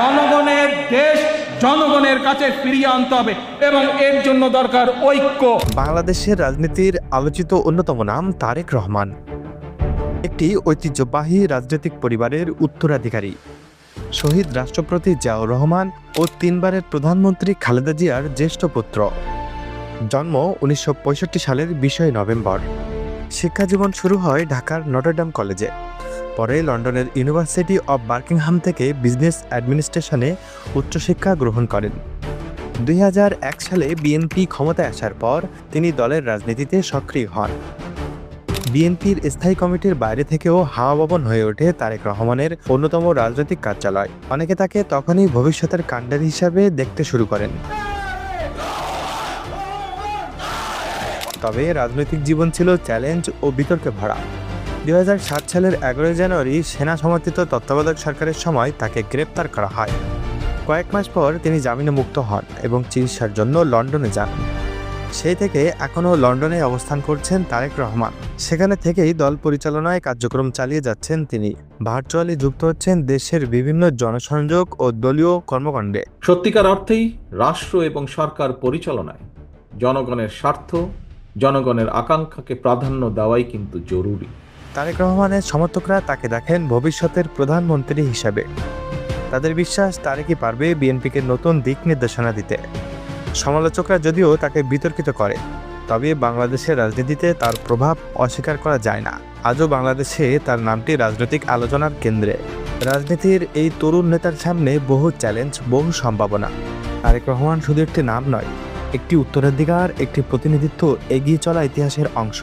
জনগণের দেশ জনগণের কাছে ফিরিয়ে আনতে হবে এবং এর জন্য দরকার ঐক্য। বাংলাদেশের রাজনীতির আলোচিত অন্যতম নাম তারেক রহমান। একটি ঐতিহ্যবাহী রাজনৈতিক পরিবারের উত্তরাধিকারী। শহীদ রাষ্ট্রপতি জিয়াউর রহমান ও তিনবারের প্রধানমন্ত্রী খালেদা জিয়ার জ্যেষ্ঠ পুত্র। জন্ম উনিশশো পঁয়ষট্টি সালের বিশই নভেম্বর। শিক্ষাজীবন শুরু হয় ঢাকার নটরডাম কলেজে। পরে লন্ডনের ইউনিভার্সিটি অব বার্কিংহাম থেকে বিজনেস অ্যাডমিনিস্ট্রেশনে উচ্চশিক্ষা গ্রহণ করেন। দুই হাজার এক সালে বিএনপি ক্ষমতায় আসার পর তিনি দলের রাজনীতিতে সক্রিয় হন। বিএনপির স্থায়ী কমিটির বাইরে থেকেও হাওয়া ভবন হয়ে ওঠে তারেক রহমানের অন্যতম রাজনৈতিক কার্যালয়। অনেকে তাকে তখনই ভবিষ্যতের কাণ্ডারি হিসাবে দেখতে শুরু করেন। তবে রাজনৈতিক জীবন ছিল চ্যালেঞ্জ ও বিতর্কে ভরা। দুই হাজার সাত সালের এগারোই জানুয়ারি সেনা সমর্থিত তত্ত্বাবধায়ক সরকারের সময় তাকে গ্রেপ্তার করা হয়। কয়েক মাস পর তিনি জামিনে মুক্ত হন এবং চিকিৎসার জন্য লন্ডনে যান। সেই থেকে এখনও লন্ডনে অবস্থান করছেন তারেক রহমান। সেখানে থেকেই দল পরিচালনায় কার্যক্রম চালিয়ে যাচ্ছেন তিনি। ভার্চুয়ালি যুক্ত হচ্ছেন দেশের বিভিন্ন জনসংযোগ ও দলীয় কর্মকাণ্ডে। সত্যিকার অর্থেই রাষ্ট্র এবং সরকার পরিচালনায়। জনগণের স্বার্থ, জনগণের আকাঙ্ক্ষাকে প্রাধান্য দেওয়াই কিন্তু জরুরি। তারেক রহমানের সমর্থকরা তাকে দেখেন ভবিষ্যতের প্রধানমন্ত্রী হিসাবে। তাদের বিশ্বাস তারেকই পারবে বিএনপিকে নতুন দিক নির্দেশনা দিতে। সমালোচকরা যদিও তাকে বিতর্কিত করে, তবে বাংলাদেশের রাজনীতিতে তার প্রভাব অস্বীকার করা যায় না। আজও বাংলাদেশে তার নামটি রাজনৈতিক আলোচনার কেন্দ্রে। রাজনীতির এই তরুণ নেতার সামনে বহু চ্যালেঞ্জ, বহু সম্ভাবনা। তারেক রহমান শুধু একটি নাম নয়, একটি উত্তরাধিকার, একটি প্রতিনিধিত্ব, এগিয়ে চলা ইতিহাসের অংশ।